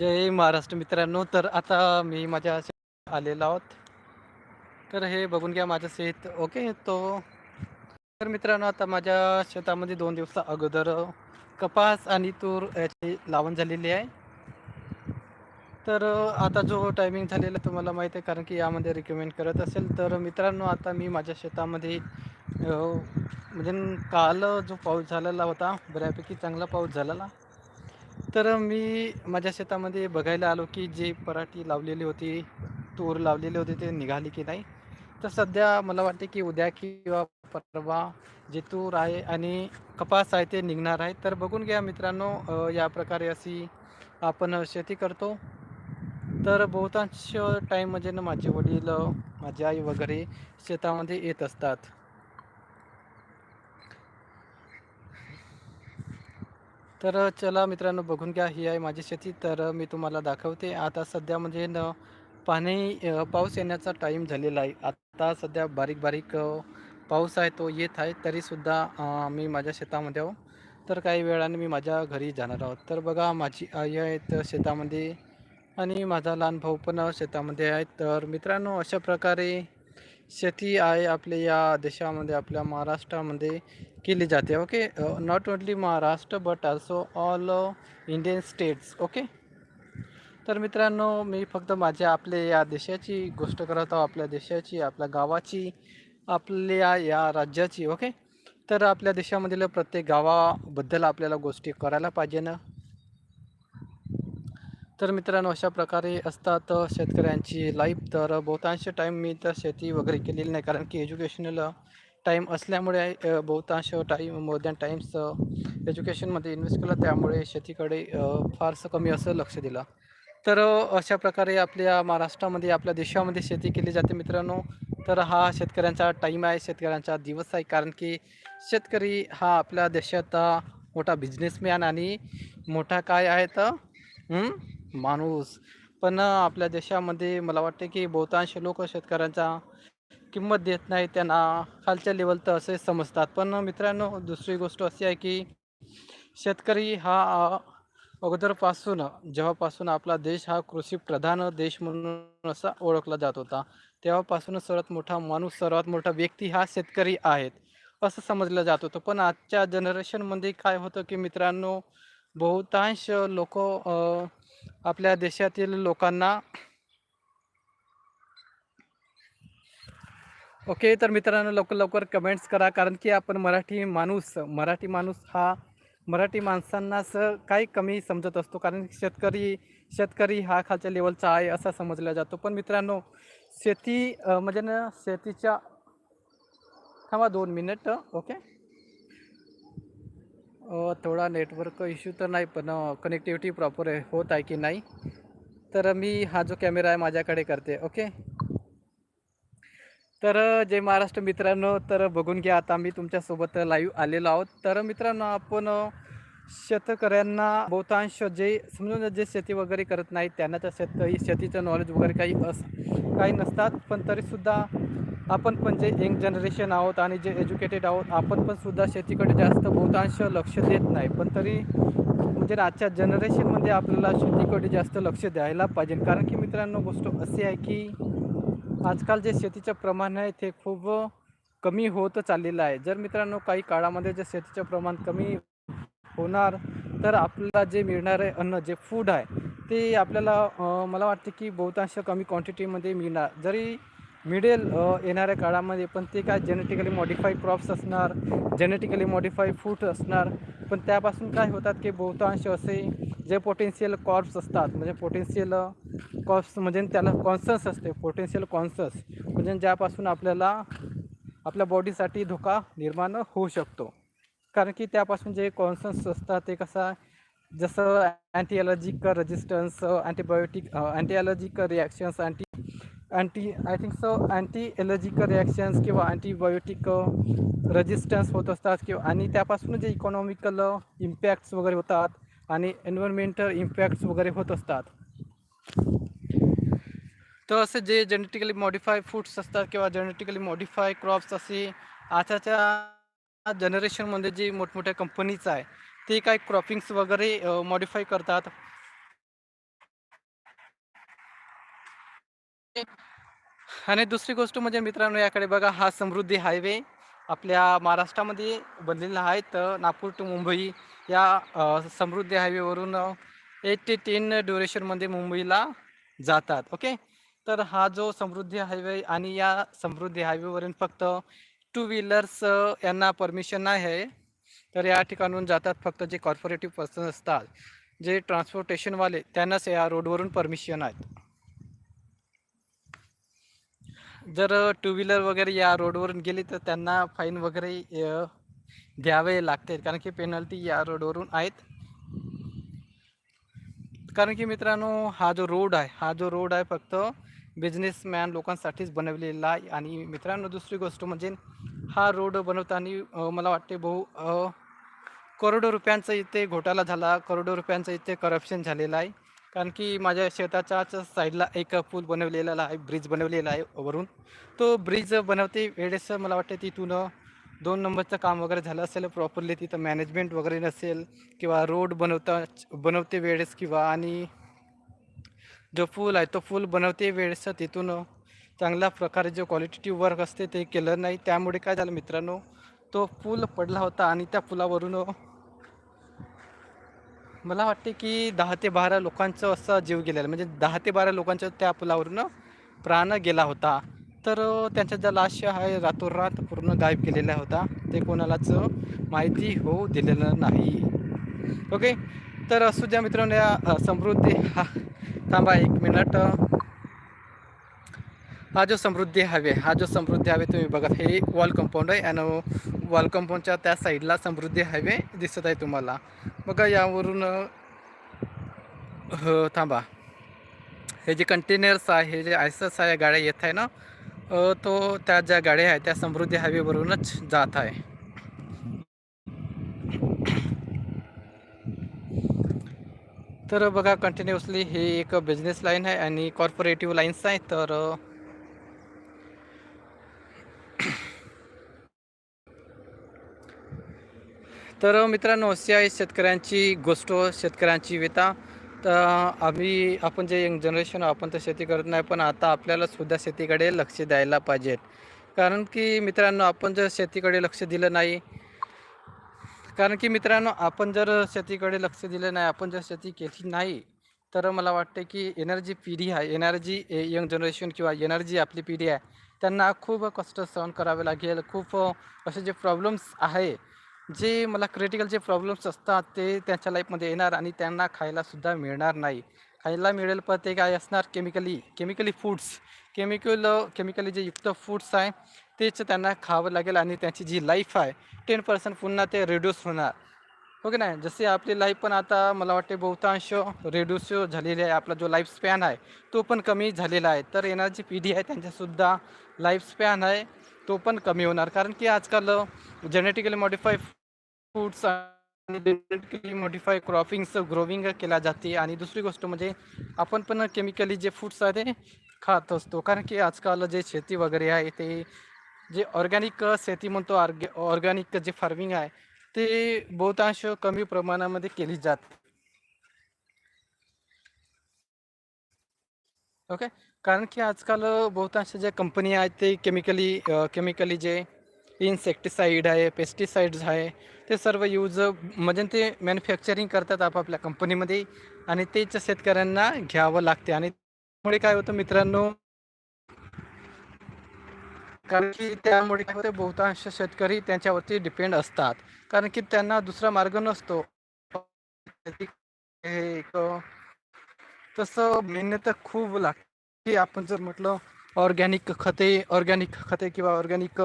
जय महाराष्ट्र मित्रांनो. तर आता मी माझ्या आलेलो आहोत. तर हे बघून घ्या माझं शेत. ओके तो. तर मित्रांनो आता माझ्या शेतामध्ये दोन दिवसा अगोदर कपास आणि तूर याची लावण झालेली आहे. तर आता जो टायमिंग झालेला तुम्हाला माहीत आहे कारण की यामध्ये रिकमेंड करत असेल. तर मित्रांनो आता मी माझ्या शेतामध्ये म्हणजे काल जो पाऊस झालेला होता बऱ्यापैकी चांगला पाऊस झालेला. तर मी माझ्या शेतामध्ये बघायला आलो की जे पराठी लावलेली होती तूर लावलेली होती ते निघाली की नाही? तर सध्या मला वाटते की उद्या किंवा परवा जे तूर आहे आणि कपास आहे ते निघणार आहे. तर बघून घ्या मित्रांनो या प्रकारे अशी आपण शेती करतो. तर बहुतांश टाईम म्हणजे ना माझे वडील माझी आई वगैरे शेतामध्ये येत असतात. तर चला मित्रांनो बघून घ्या. ही आहे माझी शेती. तर मी तुम्हाला दाखवते. आता सध्या म्हणजे न पाणी पाऊस येण्याचा टाईम झालेला आहे. आता सध्या बारीक बारीक पाऊस आहे तो येत आहे. तरीसुद्धा मी माझ्या शेतामध्ये आहो. तर काही वेळाने मी माझ्या घरी जाणार आहोत. तर बघा माझी आई आहे तर शेतामध्ये आणि माझा लहान भाऊ पण शेतामध्ये आहे. तर मित्रांनो अशा प्रकारे शेती आहे आपल्या या देशामध्ये आपल्या महाराष्ट्रामध्ये. केली जाते okay not only Maharashtra but also all Indian states okay तर मित्रांनो मी फक्त माझ्या आपल्या या देशाची गोष्ट करत आहो आपल्या देशाची आपल्या गावाची आपल्या या राज्याची ओके तर आपल्या देशामधील प्रत्येक गावाबद्दल आपल्याला गोष्टी करायला पाहिजे ना? तर मित्रांनो अशा प्रकारे असतात शेतकऱ्यांची लाईफ तर बहुतांश टाईम मी तर शेती वगैरे केलेली नाही कारण की एज्युकेशनल टाईम असल्यामुळे बहुतांश टाईम मोर दॅन टाईम्स एज्युकेशनमध्ये इन्व्हेस्ट केलं. त्यामुळे शेतीकडे फारसं कमी असं लक्ष दिलं. तर अशा प्रकारे आपल्या महाराष्ट्रामध्ये आपल्या देशामध्ये शेती केली जाते मित्रांनो. तर हा शेतकऱ्यांचा टाईम आहे शेतकऱ्यांचा दिवस आहे. कारण की शेतकरी हा आपल्या देशाचा मोठा बिझनेसमॅन आणि मोठा काय आहे तर माणूस. पण आपल्या देशामध्ये मला वाटते की बहुतांश लोक शेतकऱ्यांचा किंमत देत नाही त्यांना खालच्या लेवल तर असे समजतात. पण मित्रांनो दुसरी गोष्ट अशी आहे की शेतकरी हा अगोदरपासून जेव्हापासून आपला देश हा कृषीप्रधान देश म्हणून असा ओळखला जात होता तेव्हापासून सर्वात मोठा माणूस सर्वात मोठा व्यक्ती हा शेतकरी आहेत असं समजलं जात होतं. पण आजच्या जनरेशनमध्ये काय होतं की मित्रांनो बहुतांश लोक आपल्या देशातील लोकांना ओके तर मित्रांनो लवकर लवकर कमेंट्स करा कारण की आपण मराठी माणूस मराठी माणूस हा मराठी माणसांनाच काही कमी समजत असतो कारण शेतकरी शेतकरी हा खालच्या लेवलचा आहे असा समजला जातो. पण मित्रांनो शेती म्हणजे ना शेतीच्या थांबा दोन मिनिट ओके. थोडा नेटवर्क इश्यू तर नाही पण कनेक्टिव्हिटी प्रॉपर होत आहे की नाही तर मी हा जो कॅमेरा आहे माझ्याकडे करते ओके. तर जय महाराष्ट्र मित्रांनो. तर बघून घ्या आता मी तुमच्यासोबत लाईव्ह आलेलो आहोत. तर मित्रांनो आपण शेतकऱ्यांना बहुतांश जे समजून जे शेती वगैरे करत नाहीत त्यांना तर शेत शेतीचं नॉलेज वगैरे काही अस काही नसतात. पण तरीसुद्धा आपण पण जे यंग जनरेशन आहोत आणि जे एज्युकेटेड आहोत आपण पण सुद्धा शेतीकडे जास्त बहुतांश लक्ष देत नाही. पण तरी म्हणजे आजच्या जनरेशनमध्ये आपल्याला शेतीकडे जास्त लक्ष द्यायला पाहिजे. कारण की मित्रांनो गोष्ट अशी आहे की आजकाल जे शेतीचं प्रमाण आहे ते खूप कमी होत चाललेलं आहे. जर मित्रांनो काही काळामध्ये जर शेतीचं प्रमाण कमी होणार तर आपल्याला जे मिळणारे अन्न जे फूड आहे ते आपल्याला मला वाटते की बहुतांश कमी क्वांटिटीमध्ये मिळणार. जरी मिळेल येणाऱ्या काळामध्ये पण ते काय जेनेटिकली मॉडिफाईड क्रॉप्स असणार जेनेटिकली मॉडिफाईड फूड असणार पण त्यापासून काय होतात की बहुतांश असे जे पोटेन्शियल कॉर्प्स असतात म्हणजे पोटेन्शियल कॉर्प्स म्हणजे त्याला कॉन्सन्स असते. पोटेन्शियल कॉन्सस म्हणजे ज्यापासून आपल्याला आपल्या बॉडीसाठी धोका निर्माण होऊ शकतो. कारण की त्यापासून जे कॉन्सन्स असतात ते कसं जसं anti allergic resistance antibiotic anti reactions anti anti I think so anti allergic reactions किंवा अँटीबायोटिक रेजिस्टन्स होत असतात किंवा आणि त्यापासून जे इकॉनॉमिकल इम्पॅक्ट्स वगैरे होतात आणि एन्व्हायरमेंटल इम्पॅक्ट्स वगैरे होत असतात. तर असे जे जेनेटिकली मॉडिफाय फूड्स असतात किंवा जेनेटिकली मॉडिफाय क्रॉप्स असे आताच्या जनरेशनमध्ये जे मोठमोठ्या कंपनीज आहे ते काय क्रॉपिंग्स वगैरे मॉडिफाय करतात? आणि दुसरी गोष्ट म्हणजे मित्रांनो याकडे बघा हा समृद्धी हायवे आपल्या महाराष्ट्रामध्ये बनलेला आहे. तर नागपूर टू मुंबई या समृद्धी हायवेवरून एट ते टेन ड्युरेशनमध्ये मुंबईला जातात ओके? तर हा जो समृद्धी हायवे आणि या समृद्धी हायवेवरून फक्त टू व्हीलर्स यांना परमिशन नाही आहे. तर या ठिकाणून जातात फक्त जे कॉर्पोरेटिव्ह पर्सन असतात जे ट्रान्सपोर्टेशनवाले त्यांनाच या रोडवरून परमिशन आहेत. जर टू व्हीलर वगैरे या रोडवरून गेली तर त्यांना फाईन वगैरे द्यावे लागते कारण की पेनल्टी या रोडवरून आहेत. कारण की मित्रांनो हा जो रोड आहे हा जो रोड आहे फक्त बिझनेसमॅन लोकांसाठीच बनवलेला आहे. आणि मित्रांनो दुसरी गोष्ट म्हणजे हा रोड बनवताना मला वाटते बहु करोडो रुपयांचा इथे घोटाळा झाला करोडो रुपयांचं इथे करप्शन झालेलं आहे. कारण की माझ्या शेताच्याच साईडला एक पूल बनवलेला आहे ब्रिज बनवलेला आहे वरून. तो ब्रिज बनवते वेळेस मला वाटते तिथून दोन नंबरचं काम वगैरे झालं असेल प्रॉपरली तिथं मॅनेजमेंट वगैरे नसेल किंवा रोड बनवता बनवते वेळेस किंवा आणि जो पूल आहे तो पूल बनवते वेळेस तिथून चांगल्या प्रकारे जो क्वालिटेटिव्ह वर्क असते ते केलं नाही. त्यामुळे काय झालं मित्रांनो तो पूल पडला होता आणि त्या पुलावरून मला वाटते की दहा ते बारा लोकांचं असं जीव गेलेला म्हणजे दहा ते बारा लोकांचं त्या पुलावरून प्राण गेला होता. तर त्यांचा ज्या लाश आहे रातोरात पूर्ण गायब केलेला होता. ते कोणालाच माहिती होऊ दिलेलं नाही. ओके? तर असू द्या मित्रांनो या समृद्धी हा थांबा एक मिनिट. हा जो समृद्धी हवे हा जो समृद्धी हवे तुम्ही बघा हे वॉल कंपाऊंड आहे आणि वॉल कंपाऊंडच्या त्या साईडला समृद्धी हायवे दिसत आहे तुम्हाला. बघा यावरून थांबा. हे जे कंटेनर्स आहे हे जे आयसस आहे गाड्या येत आहे ना तो त्या ज्या गाड्या आहेत त्या समृद्धी हायवेवरूनच जात आहे. तर बघा कंटिन्युअसली हे एक बिझनेस लाईन आहे आणि कॉर्पोरेटिव्ह लाईन्स आहे तर तर मित्रांनो अशी आहे शेतकऱ्यांची गोष्ट शेतकऱ्यांची व्यथा तर आम्ही आपण जे यंग जनरेशन आपण तर शेती करत नाही पण आता आपल्याला सुद्धा शेतीकडे लक्ष द्यायला पाहिजेत कारण की मित्रांनो आपण जर शेतीकडे लक्ष दिलं नाही कारण की मित्रांनो आपण जर शेतीकडे लक्ष दिलं नाही आपण जर शेती केली नाही तर मला वाटते की एनर्जी पिढी आहे एनर्जी यंग जनरेशन किंवा एनर्जी आपली पिढी आहे त्यांना खूप कष्ट सहन करावे लागेल खूप असे जे प्रॉब्लेम्स आहे जे मला क्रिटिकल जे प्रॉब्लेम्स असतात ते त्यांच्या लाईफमध्ये येणार आणि त्यांना खायलासुद्धा मिळणार नाही. खायला मिळेल पण ते काय असणार? Chemically chemically foods chemical chemically जे युक्त फूड्स आहे तेच त्यांना खावं लागेल आणि त्यांची जी लाईफ आहे टेन पर्सेंट पुन्हा ते रिड्यूस होणार. हो की नाही? जसे आपली लाईफ पण आता मला वाटते बहुतांश रिड्यूस झालेली आहे. आपला जो लाईफ स्पॅन आहे तो पण कमी झालेला आहे. तर येणारी जी पिढी आहे त्यांच्यासुद्धा लाईफ स्पॅन आहे तो पण कमी होणार. कारण की आजकाल जेनेटिकली मॉडिफाय फूड्स आणि जेनेटिकली मॉडिफाय क्रॉपिंग्स ग्रोविंग केल्या जाते. आणि दुसरी गोष्ट म्हणजे आपण पण केमिकली जे फूड्स आहे ते खात असतो. कारण की आजकाल जे शेती वगैरे आहे ते जे ऑर्गॅनिक शेती म्हणतो ऑर्ग ऑर्गॅनिक जे फार्मिंग आहे ते बहुतांश कमी प्रमाणामध्ये केली जाते. ओके कारण की आजकाल बहुतांश ज्या कंपनी आहेत ते केमिकली केमिकली जे इन्सेक्टिसाईड आहे पेस्टिसाइड्स आहे ते सर्व यूज म्हणजे ते मॅन्युफॅक्चरिंग करतात आपापल्या कंपनीमध्ये आणि तेच शेतकऱ्यांना घ्यावं लागते. आणि त्यामुळे काय होतं मित्रांनो कारण की त्यामुळे काय होते बहुतांश शेतकरी त्यांच्यावरती डिपेंड असतात. कारण की त्यांना दुसरा मार्ग नसतो. हे तसं मेहनत खूप लागते. आपण जर म्हटलं ऑर्गॅनिक खते ऑर्गॅनिक खते किंवा ऑर्गॅनिक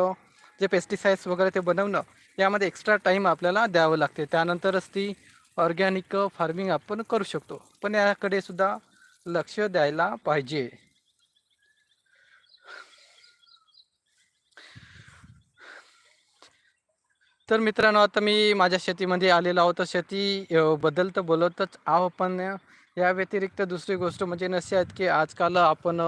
जे पेस्टिसाइड्स वगैरे ते बनवणं यामध्ये एक्स्ट्रा टाईम आपल्याला द्यावं लागते. त्यानंतरच ती ऑर्गॅनिक फार्मिंग आपण करू शकतो. पण याकडे सुद्धा लक्ष द्यायला पाहिजे. तर मित्रांनो आता मी माझ्या शेतीमध्ये आलेलो आहोत. तर शेती बद्दल तर बोलतच आहो पण या व्यतिरिक्त दुसरी गोष्ट म्हणजे नशी आहेत की आजकाल आपण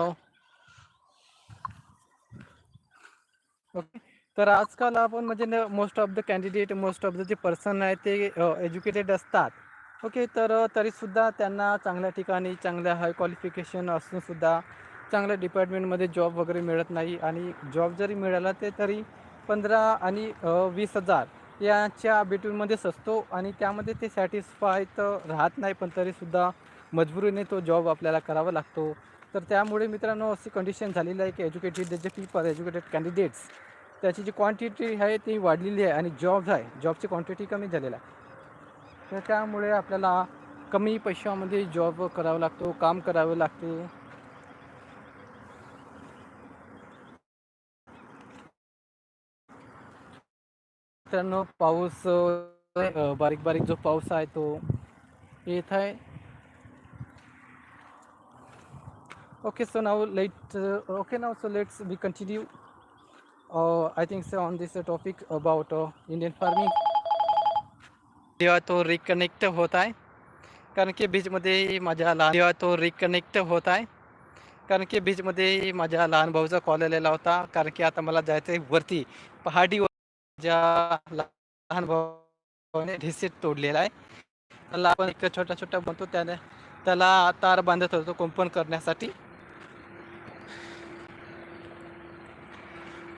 ओके? तर आजकाल आपण म्हणजे most of the candidate most of the जे पर्सन आहे ते एज्युकेटेड असतात. ओके तर तरीसुद्धा त्यांना चांगल्या ठिकाणी चांगल्या हाय क्वालिफिकेशन असूनसुद्धा चांगल्या डिपार्टमेंटमध्ये जॉब वगैरे मिळत नाही. आणि जॉब जरी मिळाला ते तरी पंधरा आणि वीस हजार याच्या बिटवीनमध्येच असतो आणि त्यामध्ये ते सॅटिस्फाय तर राहत नाही पण तरीसुद्धा मजबुरीने तो जॉब आपल्याला करावा लागतो. तर त्यामुळे मित्रांनो अशी कंडिशन झालेली आहे की एज्युकेटेड जे पीपल एज्युकेटेड कॅन्डिडेट्स त्याची जी क्वांटिटी आहे ती वाढलेली आहे आणि जॉब आहे. जॉबची क्वांटिटी कमी झालेला आहे. तर त्यामुळे आपल्याला कमी पैशामध्ये जॉब करावा लागतो काम करावं लागते. मित्रांनो पाऊस बारीक बारीक जो पाऊस आहे तो येत आहे. Okay so now let okay now so let's we continue I think so on this topic about Indian farming तेव्हा तो रिकनेक्ट होत आहे कारण की बीचमध्ये माझ्या लहान तेव्हा तो रिकनेक्ट होत आहे कारण की बीचमध्ये माझ्या लहान भाऊचा कॉल आलेला होता कारण की आता मला जायचं आहे वरती पहाडीवर माझ्या लहान भाऊने ढिसीट तोडलेला आहे. त्याला आपण एक छोटा छोटा बनतो त्याने त्याला तार बांधत होतो कुंपण करण्यासाठी.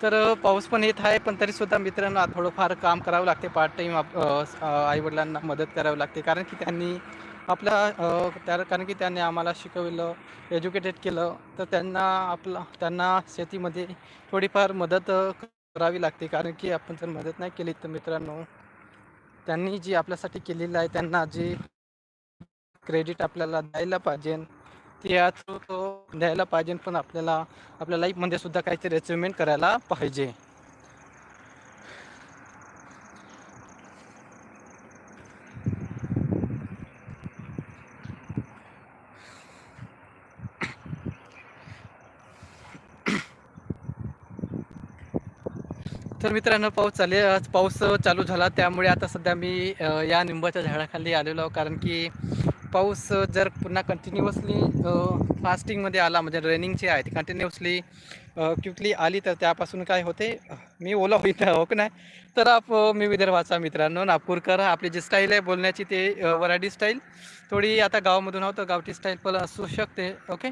तर पाऊस पण येत आहे पण तरी सुद्धा थोडंफार काम करावं लागते पार्ट टाईम आईवडिलांना मदत करावी लागते कारण की त्यांनी आपल्या त्या कारण की त्यांनी आम्हाला शिकवलं एज्युकेटेड केलं तर त्यांना आपला त्यांना शेतीमध्ये थोडीफार मदत करावी लागते कारण की आपण जर मदत नाही केली तर मित्रांनो त्यांनी जी आपल्यासाठी केलेलं आहे त्यांना जे क्रेडिट आपल्याला द्यायला पाहिजे ते थ्रू तो द्यायला पाहिजे पण आपल्याला आपल्या लाईफमध्ये सुद्धा काहीतरी अचिव्हमेंट करायला पाहिजे. तर मित्रांनो पाऊस चाले आज पाऊस चालू झाला. त्यामुळे आता सध्या मी या निंबाच्या झाडाखाली आलेलो कारण की पाऊस जर पुन्हा कंटिन्युअसली फास्टिंगमध्ये आला म्हणजे रेनिंगची आहे ती कंटिन्युअसली क्विकली आली तर त्यापासून काय होते? मी ओला होईत हो की नाही? तर आप मी विदर्भाचा मित्रांनो नागपूरकर आपली जी स्टाईल आहे बोलण्याची ते वराडी स्टाईल थोडी आता गावामधून आहोत गावठी स्टाईल पण असू शकते ओके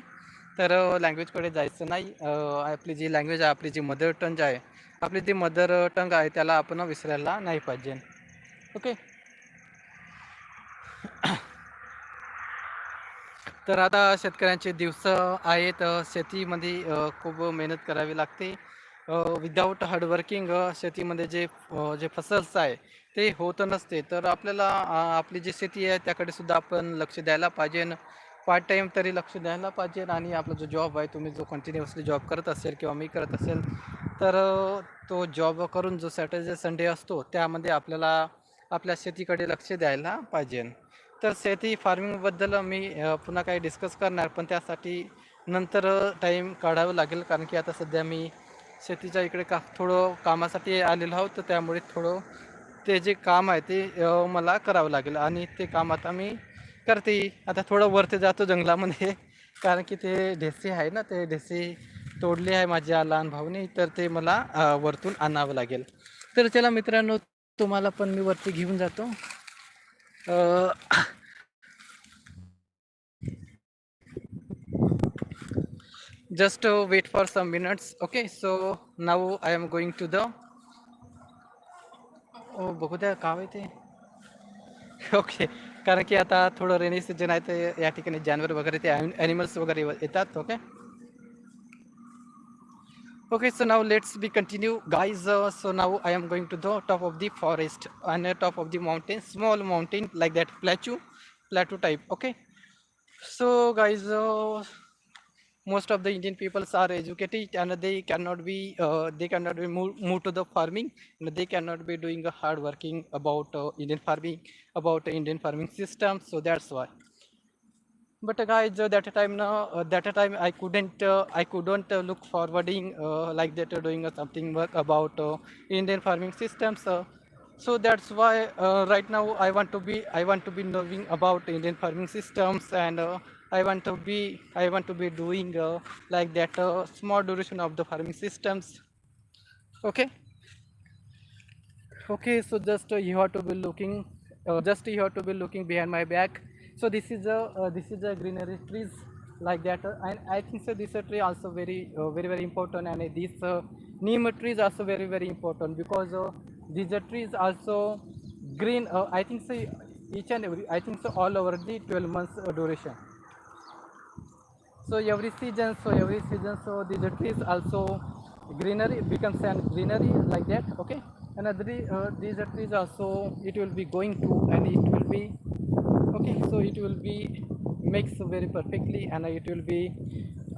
तर लँग्वेजकडे जायचं नाही. आपली जी लँग्वेज आहे आपली जी मदर टंग आहे आपली जी मदर टंग आहे त्याला आपण विसरायला नाही पाहिजे ओके तर आता शेतकऱ्यांचे दिवस आहेत. शेतीमध्ये खूप मेहनत करावी लागते. विदाऊट हार्डवर्किंग शेतीमध्ये जे जे फसल्स आहे ते होत नसते. तर आपल्याला आपली जी शेती आहे त्याकडे सुद्धा आपण लक्ष द्यायला पाहिजे. पार्ट टाईम तरी लक्ष द्यायला पाहिजे. आणि आपला जो जॉब आहे तुम्ही जो कंटिन्युअसली जॉब करत असेल किंवा मी करत असेल तर तो जॉब करून जो सॅटर्डे संडे असतो त्यामध्ये आपल्याला आपल्या शेतीकडे लक्ष द्यायला पाहिजे. तर शेती फार्मिंगबद्दल मी पुन्हा काही डिस्कस करणार पण त्यासाठी नंतर टाईम काढावं लागेल कारण की आता सध्या मी शेतीच्या इकडे का थोडं कामासाठी आलेलो आहोत तर त्यामुळे थोडं ते जे काम आहे ते मला करावं लागेल आणि ते काम आता मी करते. आता थोडं वरती जातो जंगलामध्ये कारण की ते ढेसे आहे ना ते ढेसे तोडली आहे माझ्या लहान भाऊने तर ते मला वरतून आणावं लागेल. तर चला मित्रांनो तुम्हाला पण मी वरती घेऊन जातो. Uh, just uh, wait for some minutes okay so now i am going to the ओ बघू द्या काय ते? ओके कारण की आता थोडं रेनी सीजन आहे ते या ठिकाणी जानवर वगैरे ते ॲनिमल्स वगैरे येतात okay Okay, so now let's be continue, guys. Uh, so now I am going to the top of the forest and the top of the mountain, small mountain like that plateau, plateau type. Okay. So guys, uh, most of the Indian peoples are educated and they cannot be uh, they cannot be move, move to the farming and they cannot be doing a hard working about uh, Indian farming about Indian farming system. So that's why but uh, guys uh, that time now uh, that time i couldn't uh, i couldn't uh, look forwarding uh, like that uh, doing uh, something work about uh, indian farming systems uh, so that's why uh, right now i want to be i want to be knowing about indian farming systems and uh, i want to be i want to be doing uh, like that uh, small duration of the farming systems. Okay? Okay so just uh, you have to be looking uh, just you have to be looking behind my back so this is a uh, this is a greenery trees like that. And i think so this uh, tree also very uh, very very important. And this uh, neem tree is also very very important because these trees also green i think so each and every i think so all over the 12 months duration. So every season so every season so these trees also greenery becomes an greenery like that okay? Another uh, these trees also it will be going to and it will be okay so it will be makes very perfectly and it will be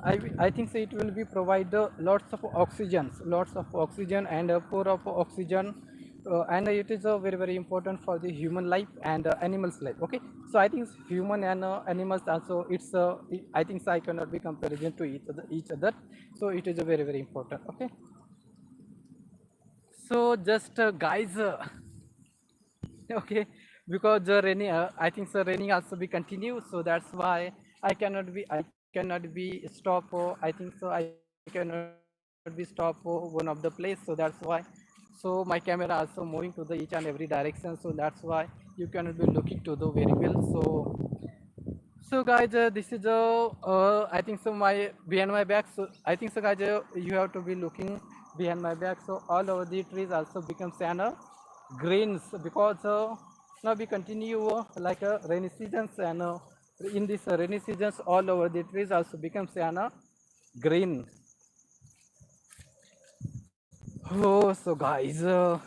I, I think so it will be provide uh, lots of oxygen lots of oxygen and a pour of oxygen uh, and it is very very important for the human life and uh, animals life okay? So i think human and uh, animals also it's uh, i think so i cannot be comparison to each other each other. So it is uh, very very important okay? So just uh, guys uh, okay because the raining uh, i think so raining also be continue so that's why i cannot be i cannot be stop uh, i think so i cannot be stop uh, one of the place so that's why. So my camera also moving to the each and every direction so that's why you cannot be looking to the very well so. So guys uh, this is uh, uh, i think so my behind my back so i think so guys uh, you have to be looking behind my back so all over the trees also become an uh, greens because uh, now we continue uh, like a rainy seasons and uh, in this rainy seasons all over the trees also becomes an uh, green. Oh so guys uh,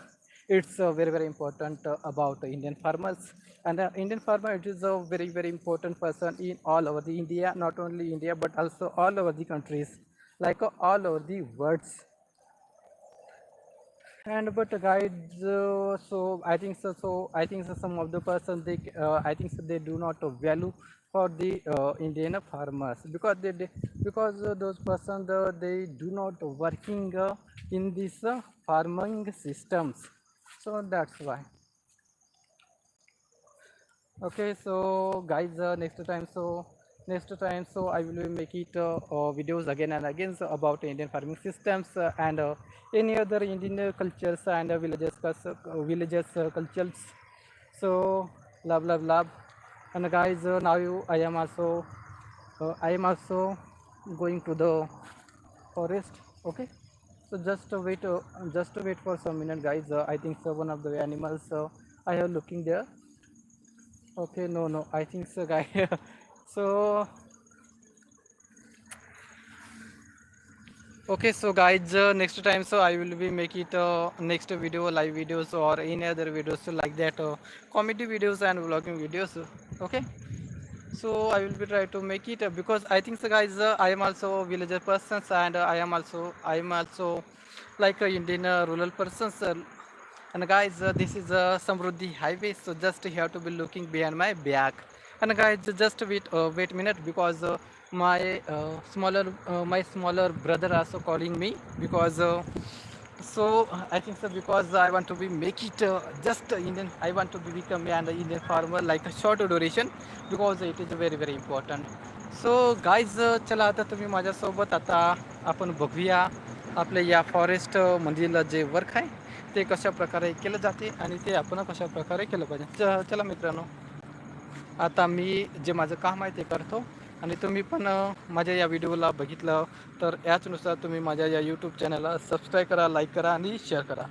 it's uh, very very important about the indian farmers. And the indian farmer it is a very very important person in all over the india not only india but also all over the countries like all over the worlds and but guys uh, so i think so so i think so some of the person they uh, i think so they do not value for the uh, indian farmers. Because they, they because uh, those persons they do not working uh, in this uh, farming systems. So that's why. Okay so guys next time so next time so i will make it uh, uh, videos again and again so about indian farming systems uh, and uh, any other indian cultures and villages uh, villages uh, cultures. So love love love. And guys now you i am also i am also going to the forest okay? So just wait just to wait for some minute guys i think so one of the animals i have looking there. Okay, no, no, I think so, guy. so, okay, so guys, uh, next time, so I will be make it uh, next video, live videos or any other videos like that, uh, comedy videos and vlogging videos. Okay, so I will be try to make it uh, because I think so, guys. Uh, I am also villager persons and uh, I am also I am also like a Indian uh, rural persons. Uh, and guys uh, this is a samruddhi highway so just you have to be looking behind my back and guys just wait uh, wait a minute because uh, my uh, smaller uh, my smaller brother also calling me because uh, so i think so because i want to be make it uh, just indian i want to be become an indian farmer like a short duration because it is very very important so guys चला आता तुम्ही माझ्यासोबत आता आपण बघूया आपल्या या forest मधील जे वर्क आहे ते कशा प्रकारे केलं जाते आणि ते आपण कशा प्रकारे केलं पाहिजे चला मित्रांनो आता मी जे माझं काम आहे ते करतो. आणि तुम्ही पण माझ्या या व्हिडिओला बघितलं तर याचनुसार तुम्ही माझ्या या यूट्यूब चॅनलला सबस्क्राईब करा लाईक करा आणि शेअर करा.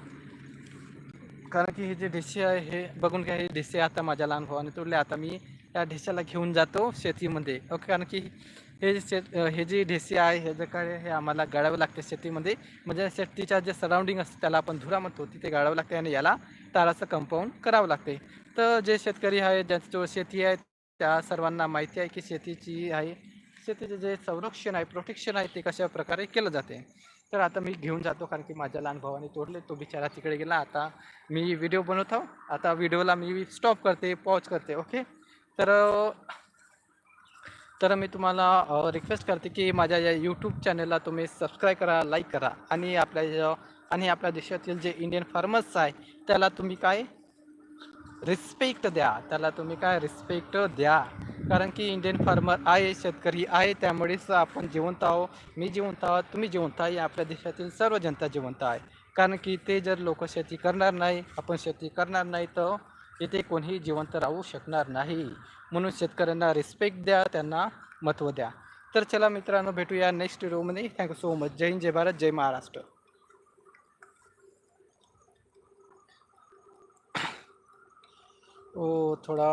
कारण की हे जे ढेसे आहे हे बघून घ्या हे ढेसे आता माझ्या लहान भावाने तोडले. आता मी या ढेस्याला घेऊन जातो शेतीमध्ये. ओके कारण की हे जे शेत हे जे ढेसे आहे हे जे काय हे आम्हाला गाळावं लागते शेतीमध्ये. म्हणजे शेतीच्या जे सराउंडिंग असते त्याला आपण धुरा म्हणतो. तिथे गाळावं लागते आणि याला ताराचं कंपाऊंड करावं लागते. तर जे शेतकरी आहे ज्यांच्याजवळ शेती आहे त्या सर्वांना माहिती आहे की शेतीची आहे शेतीचे जे संरक्षण आहे प्रोटेक्शन आहे ते कशा प्रकारे केलं जाते. तर आता मी घेऊन जातो कारण की माझ्या लहान भावाने तोडले तो बिचारा तिकडे गेला. आता मी व्हिडिओ बनवत. आहो आता व्हिडिओला मी स्टॉप करते पॉज करते ओके तर तर मी तुम्हाला रिक्वेस्ट करते की माझ्या या यूट्यूब चॅनलला तुम्ही सबस्क्राईब करा लाईक करा आणि आपल्या आणि आपल्या देशातील जे इंडियन फार्मर्स आहे त्याला तुम्ही काय रिस्पेक्ट द्या. त्याला तुम्ही काय रिस्पेक्ट द्या. कारण की इंडियन फार्मर आहे शेतकरी आहे त्यामुळेच आपण जिवंत आहो मी जिवंत आहोत तुम्ही जिवंत आहे आपल्या देशातील सर्व जनता जिवंत आहे. कारण की ते जर लोक शेती करणार नाही आपण शेती करणार नाही तर इथे कोणीही जिवंत राहू शकणार नाही. म्हणून शेतकऱ्यांना रिस्पेक्ट द्या त्यांना महत्त्व द्या. तर चला मित्रांनो भेटूया नेक्स्ट व्हिडिओमध्ये थँक्यू सो मच जय हिंद जय भारत जय महाराष्ट्र. वो थोड़ा